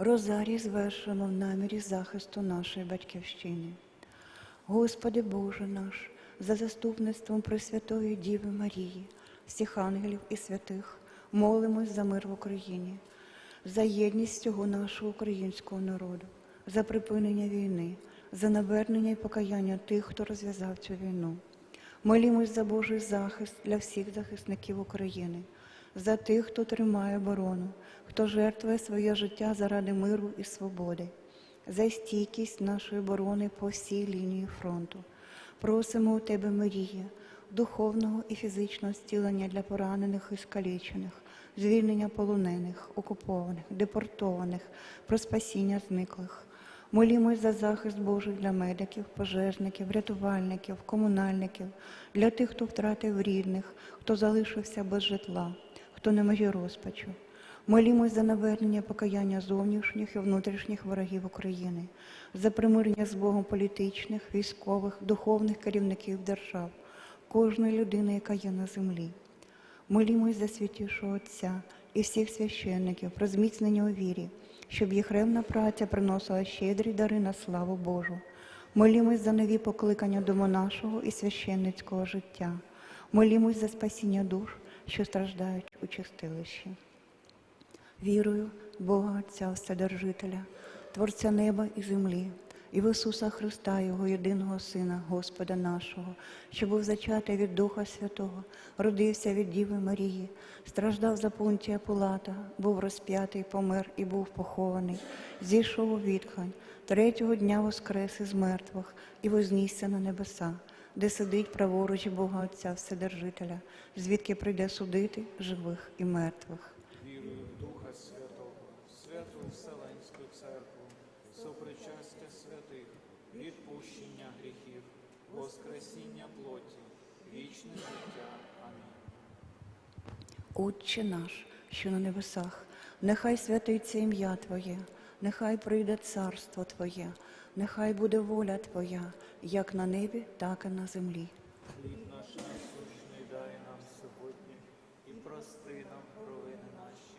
Розарій звершено в намірі захисту нашої батьківщини. Господи Боже наш, за заступництвом Пресвятої Діви Марії, всіх ангелів і святих, молимось за мир в Україні, за єдність цього нашого українського народу, за припинення війни, за навернення і покаяння тих, хто розв'язав цю війну. Молімось за Божий захист для всіх захисників України, за тих, хто тримає оборону, хто жертвує своє життя заради миру і свободи, за стійкість нашої оборони по всій лінії фронту. Просимо у Тебе, Марія, духовного і фізичного зцілення для поранених і скалічених, звільнення полонених, окупованих, депортованих, про спасіння зниклих. Молімось за захист Божий для медиків, пожежників, рятувальників, комунальників, для тих, хто втратив рідних, хто залишився без житла, хто не межі розпачу. Молімось за навернення покаяння зовнішніх і внутрішніх ворогів України, за примирення з Богом політичних, військових, духовних керівників держав, кожної людини, яка є на землі. Молімось за святішого Отця і всіх священників про зміцнення у вірі, щоб їх ревна праця приносила щедрі дари на славу Божу. Молімось за нові покликання до монашого і священницького життя. Молімось за спасіння душ, що страждають у чистилищі. Вірую в Бога Отця Вседержителя, Творця неба і землі, і в Ісуса Христа, Його єдиного Сина, Господа нашого, що був зачатий від Духа Святого, родився від Діви Марії, страждав за пунктія Пилата, був розп'ятий, помер і був похований, зійшов у відхань, третього дня воскрес із мертвих і вознісся на небеса, де сидить праворуч Бога Отця Вседержителя, звідки прийде судити живих і мертвих. Вірую в Духа Святого, Святу Вселенську Церкву, сопричастя святих, відпущення гріхів, воскресіння плоті, вічне життя. Амінь. Отче наш, що на небесах, нехай святиться ім'я Твоє, нехай прийде царство Твоє, нехай буде воля Твоя, як на небі, так і на землі. Хліб наш насущний дай нам сьогодні, і прости нам провини наші,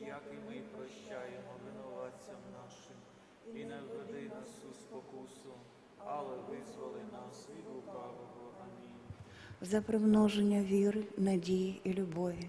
як і ми прощаємо винуватцям нашим, і не введи нас у спокусу, але визволи нас від лукавого. Амінь. За примноження віри, надії і любові.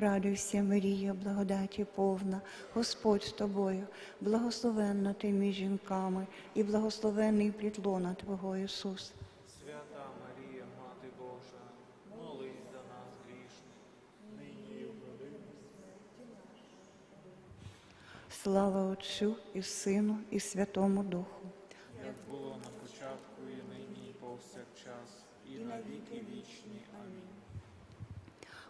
Радуйся, Марія, благодаті повна, Господь з тобою, благословенна ти між жінками, і благословенний плід лона Твого Ісус. Свята Марія, Мати Божа, молись за нас грішних, нині і в годину Слава Отцю і Сину, і Святому Духу. як було на початку, і нині, і повсякчас, і на віки вічні.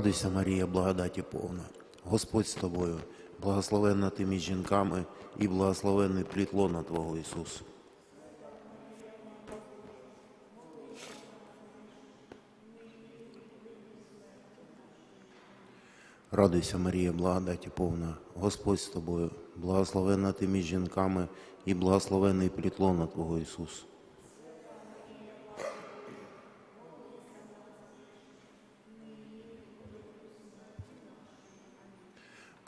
Радуйся, Марія, благодаті повна, Господь з тобою, благословенна ти між жінками і благословенний плітлона Твого Ісусу. Радуйся, Марія, благодаті повна, Господь з тобою, благословенна ти між жінками і благословенний плітлона Твого Ісус.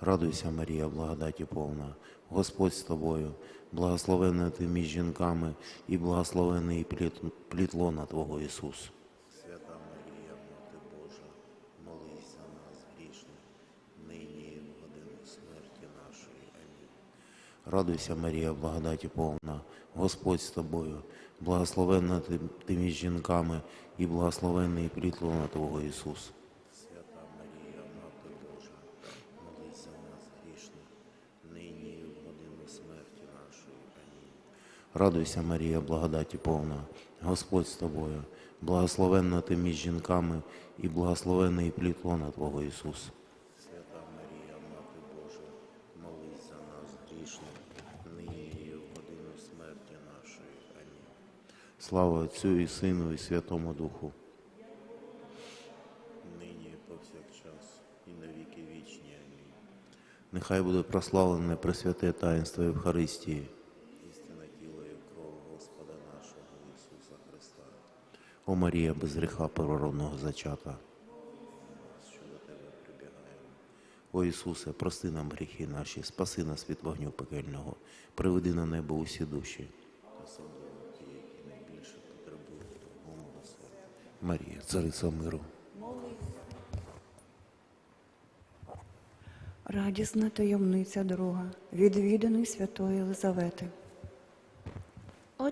Радуйся, Марія, благодаті повна, Господь з тобою, благословенна ти між жінками і благословений плід, плід лона Твого Ісус. Свята Марія, Мати Божа, молись за нас грішних, нині і в годину смерті нашої. Амінь. Радуйся, Марія, благодаті повна, Господь з тобою, благословенна ти, ти між жінками і благословений плід лона Твого Ісус. Свята Марія, Мати Божа, молись за нас грішних, нині і в годину смерті нашої. Амінь. Радуйся, Марія, благодаті повна, Господь з тобою, благословенна ти між жінками і благословений плід лона Твого Ісус. Свята Марія, Мати Божа, молись за нас грішних, нині і в годину смерті нашої. Амінь. Слава Отцю і Сину і Святому Духу. Нині і повсякчас і на віки вічні. Амінь. Нехай буде прославлене Пресвяте таїнство Євхаристії. Істина тіло і кров Господа нашого Ісуса Христа. О Марія, без гріха первородного зачата. О Ісусе, прости нам гріхи наші, спаси нас від вогню пекельного, приведи на небо усі душі. Особливо ті, які найбільше потребують Твого милосердя. Марія, цариця миру. Радісна таємниця друга, відвіданий святої Єлизавети.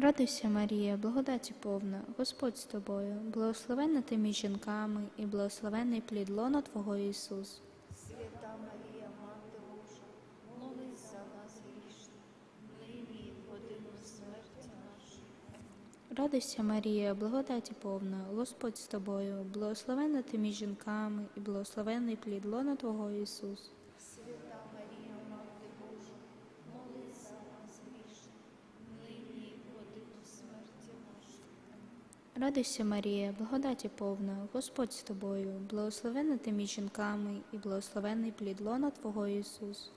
Радуйся, Марія, благодаті повна, Господь з тобою, благословенна ти між жінками, і благословенний плід лона Твого Ісус. Радуйся, Марія, благодаті повна, Господь з тобою, благословенна ти між жінками, і благословенний плід лона Твого Ісус. Радуйся, Марія, благодаті повна, Господь з тобою, благословенна ти між жінками, і благословенний плід лона Твого Ісус.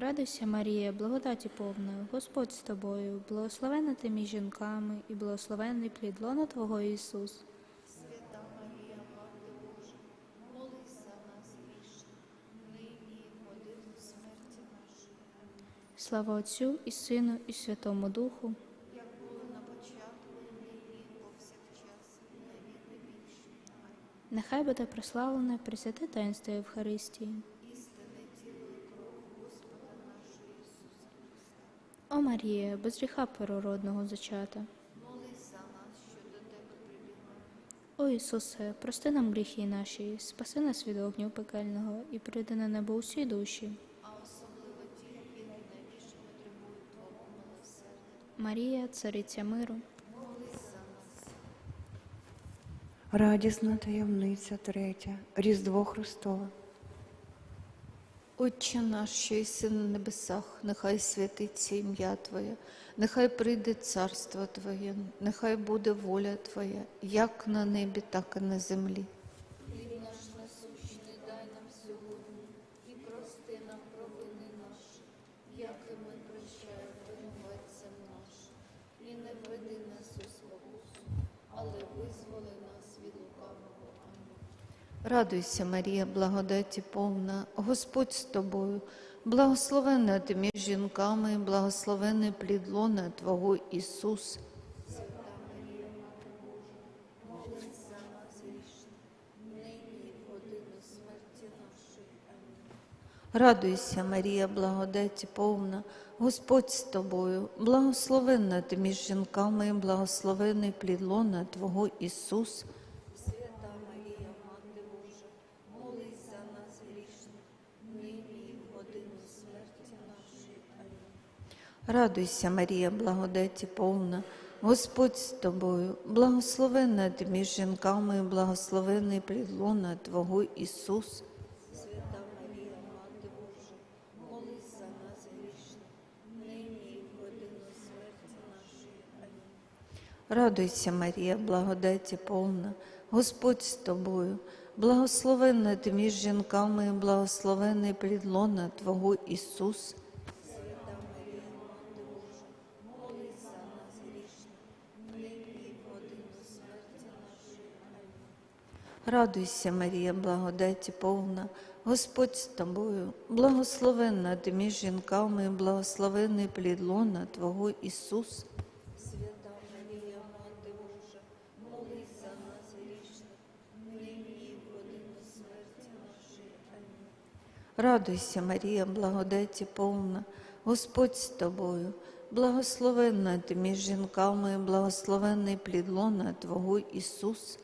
Радуйся, Марія, благодаті повна, Господь з тобою, благословенна ти між жінками, і благословенний плід лона Твого Ісус. Слава Отцю і Сину, і Святому Духу. Нехай буде прославлене Пресвяте таїнство Євхаристії. О Марія, без гріха первородного зачата. О Ісусе, прости нам гріхи наші, спаси нас від огню пекельного і прийди на небо усі душі. Марія, цариця миру. Радісна таємниця третя. Різдво Христове. Отче наш, що єси на небесах, нехай святиться ім'я Твоє, нехай прийде царство Твоє, нехай буде воля Твоя, як на небі, так і на землі. Хліб наш насущний дай нам сьогодні і прости нам провини наші, як і ми прощаємо винуватцям нашим. І не введи нас у спокусу, але визволи нас від лукавого. Амінь. Радуйся, Марія, благодаті повна, Господь з тобою, благословенна ти між жінками, і благословений плід лона Твого Ісус. Радуйся, Марія, благодаті повна, Господь з тобою, благословенна ти між жінками, благословений плід лона Твого Ісус. Радуйся, Марія, благодаті повна, Господь з тобою, благословенна ти між жінками, і благословений плід Твого Ісус. Радуйся, Марія, благодаті повна, Господь з тобою, благословенна ти між жінками, і благословений плід лона Твого Ісус. Радуйся, Марія, благодаті повна, Господь з тобою, благословенна ти між жінками, і благословений плід лона Твого Ісус. Радуйся, Марія, благодаті повна, Господь з тобою, благословенна ти між жінками, і благословений плід лона Твого Ісус.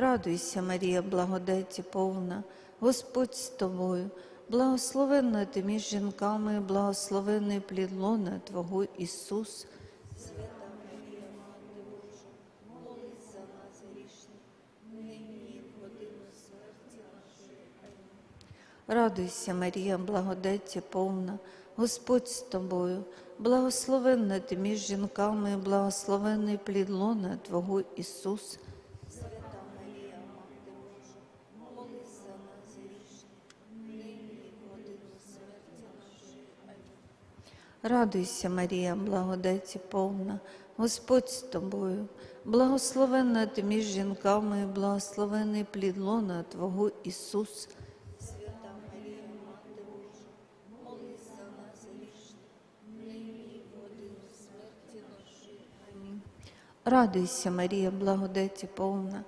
Радуйся, Марія, благодаті повна, Господь з тобою, благословенна ти між жінками, і благословений плід лона Твого Ісус. Радуйся, Марія, благодаті повна, Господь з тобою, благословенна ти між жінками, і благословенний плід лона Твого Ісус. Свята Марія, Мати Божа, молись за нас грішних, нині і в годину смерті нашої. Амінь. Радуйся, Марія, благодаті повна, Господь з тобою, благословенна ти між жінками, і благословений плід лона Твого Ісус. Свята Марія, Мати Божа, молись за нас смерті нашої. Радуйся, Марія, благодаті повна,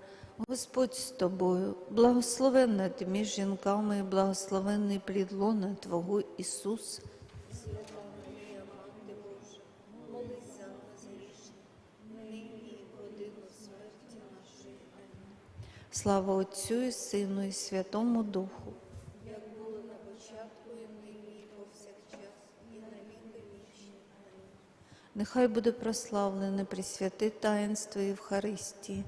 Господь з тобою, благословенна ти між жінками, і благословенний плід лона Твого Ісус. Свята Марія, Мати Божа, молись за нас грішних, нині і в годину смерті нашої. Амінь. Слава Отцю і Сину і Святому Духу. Як було на початку, і нині, і повсякчас, і на віки вічні. Нехай буде прославлене Пресвяте таїнство Євхаристії.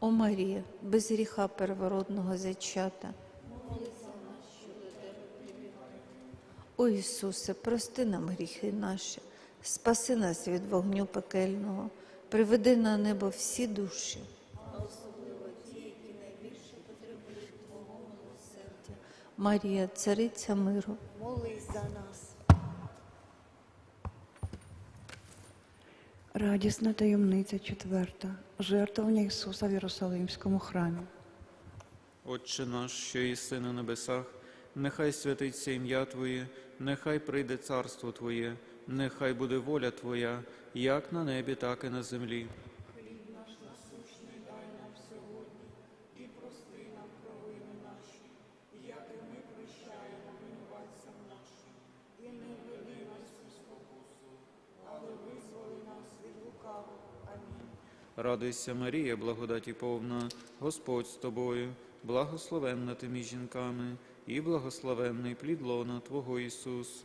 О Марія, без гріха первородного зачата. О Ісусе, прости нам гріхи наші, спаси нас від вогню пекельного, приведи на небо всі душі. особливо ті, які найбільше потребують Твого милосердя. Марія, цариця миру, Молись за нас. Радісна таємниця четверта. Жертвування Ісуса в Єрусалимському храмі. Отче наш, що єси на небесах, нехай святиться ім'я Твоє, нехай прийде царство Твоє, нехай буде воля Твоя, як на небі, так і на землі. Радуйся, Марія, благодаті повна, Господь з тобою, благословенна ти між жінками, і благословенний плід лона Твого Ісус.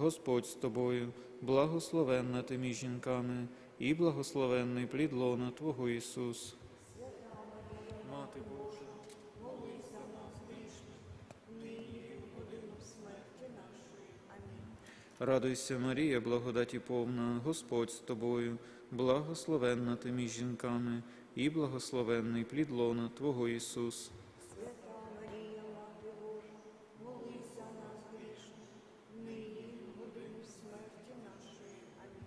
Господь з тобою, благословенна ти між жінками, і благословенний плід лона Твого Ісус. Мати Божа, Радуйся, Марія, благодаті повна, Господь з тобою, благословенна ти між жінками, і благословенний плід лона Твого Ісус. Свята Марія, Мати Божа, молись за нас грішних, нині і в годину смерті нашої. Амінь.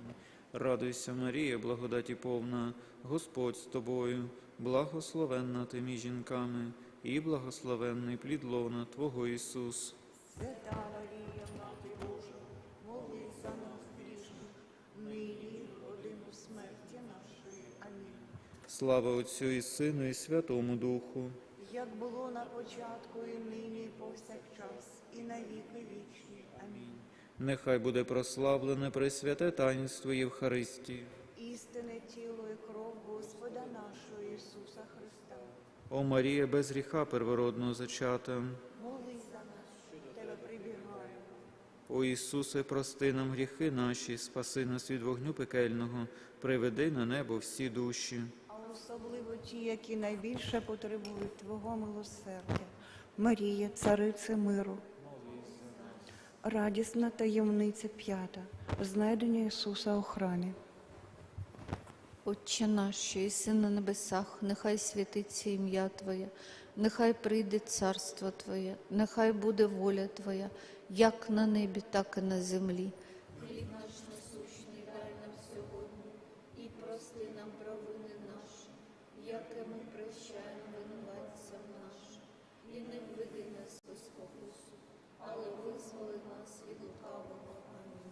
Радуйся, Марія, благодаті повна, Господь з тобою, благословенна ти між жінками, і благословенний плід лона Твого Ісус. Свята Марія, Мати Божа, молись за нас грішних, нині годину смерті нашої. Амінь. Слава Отцю і Сину, і Святому Духу. Як було на початку, і нині, і повсякчас, і на віки вічні. Нехай буде прославлене Пресвяте таїнство Євхаристії. Істинне тіло і кров Господа нашого Ісуса Христа. О Марія, без гріха первородного зачата. Молись за нас, тебе прибігаємо. О Ісусе, прости нам гріхи наші, спаси нас від вогню пекельного, приведи на небо всі душі. А особливо ті, які найбільше потребують Твого милосердя. Марія, царице миру. Радісна таємниця п'ята. Знайдення Ісуса у храмі. Отче наш, що єси на небесах, нехай святиться ім'я Твоє, нехай прийде царство Твоє, нехай буде воля Твоя, як на небі, так і на землі. Хліб наш насущний дай нам сьогодні, і прости нам провини наші, як і ми прощаємо винуватцям нашим, і не введи нас у спокусу, але визволи нас від лукавого. Амінь.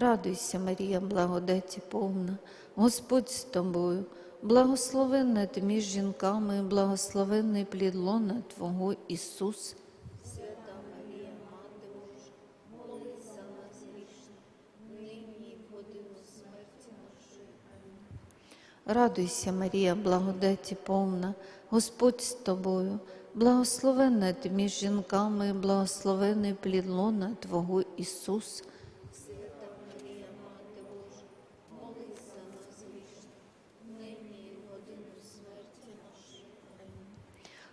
Радуйся, Марія, благодаті повна, Господь з тобою, благословенна ти між жінками, благословенний плід лона Твого Ісус. Свята Марія, Мати Божа, молись за нас грішних, нині і годину смерті нашої. Амінь. Радуйся, Марія, благодаті повна, Господь з тобою, благословенна ти між жінками, і благословений плід лона Твого Ісус. Свята Марія, Мати Божа, молись за нас грішних, нині і в годину смерті нашої. Амінь.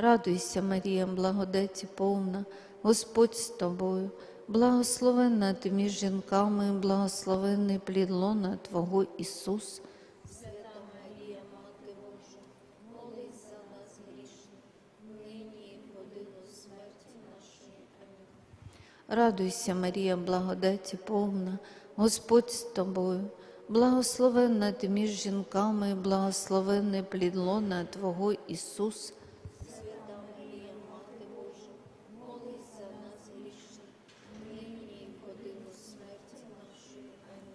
Радуйся, Марія, благодаті повна, Господь з тобою, благословенна ти між жінками, і благословений плід лона Твого Ісус. Свята Марія, Мати Божа, молись за нас грішних, нині і в годину смерті нашої. Амінь. Радуйся, Марія, благодаті повна, Господь з тобою, благословенна ти між жінками, благословенний плід лона Твого Ісус. Свята Марія, Мати Божа, молись за нас грішних, нині і в годину смерті нашої. Амінь.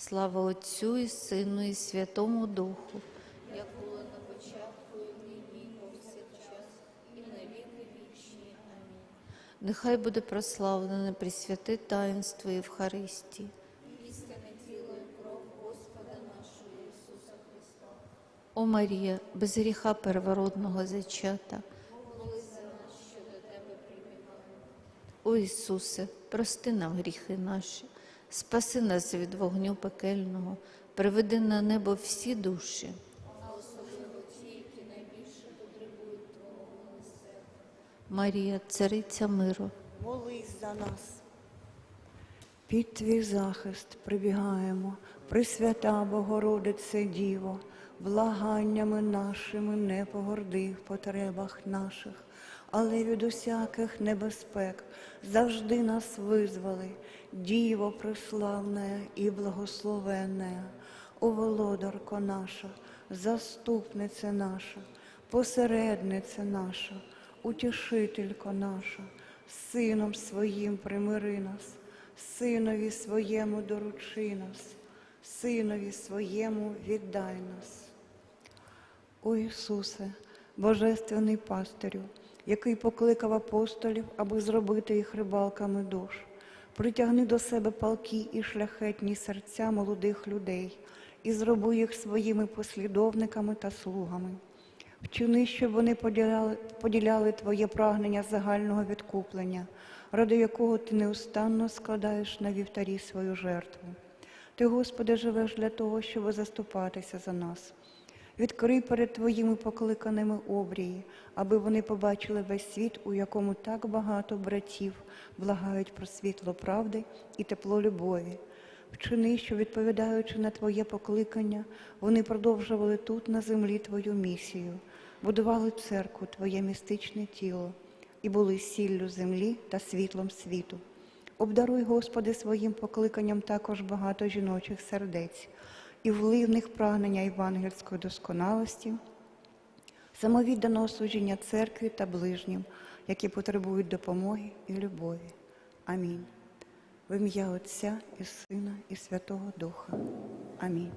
Слава Отцю і Сину, і Святому Духу, як було на початку, і нині, повсякчас, і на віки вічні. Амінь. Нехай буде прославлене Пресвяте таїнство Євхаристії. Істинне тіло і кров Господа нашого Ісуса Христа. О Марія, без гріха первородного зачата. О Ісусе, прости нам гріхи наші, спаси нас від вогню пекельного, Приведи на небо всі душі. Марія, цариця миру, Молись за нас. Під твій захист прибігаємо, Пресвята Богородице Діво, благаннями нашими не погорди в потребах наших, але від усяких небезпек завжди нас визволи, Діво преславне і благословенне, о володарко наша, заступниця наша, посередниця наша, утішителько наша, Сином своїм примири нас, Синові своєму доручи нас, Синові своєму віддай нас. О Ісусе, Божественний пастирю, який покликав апостолів, аби зробити їх рибалками душ, притягни до себе палкі і шляхетні серця молодих людей і зроби їх своїми послідовниками та слугами. Вчини, щоб вони поділяли, поділяли Твоє прагнення загального відкуплення, ради якого ти неустанно складаєш на вівтарі свою жертву. Ти, Господи, живеш для того, щоб заступатися за нас. Відкрий перед Твоїми покликаними обрії, аби вони побачили весь світ, у якому так багато братів благають про світло правди і тепло любові. Вчини, що, відповідаючи на Твоє покликання, вони продовжували тут на землі Твою місію, будували церкву, Твоє містичне тіло і були сіллю землі та світлом світу. Обдаруй, Господи, своїм покликанням також багато жіночих сердець і влив в них прагнення євангельської досконалості, самовідданого служіння церкві та ближнім, які потребують допомоги і любові. Амінь. В ім'я Отця і Сина, і Святого Духа. Амінь.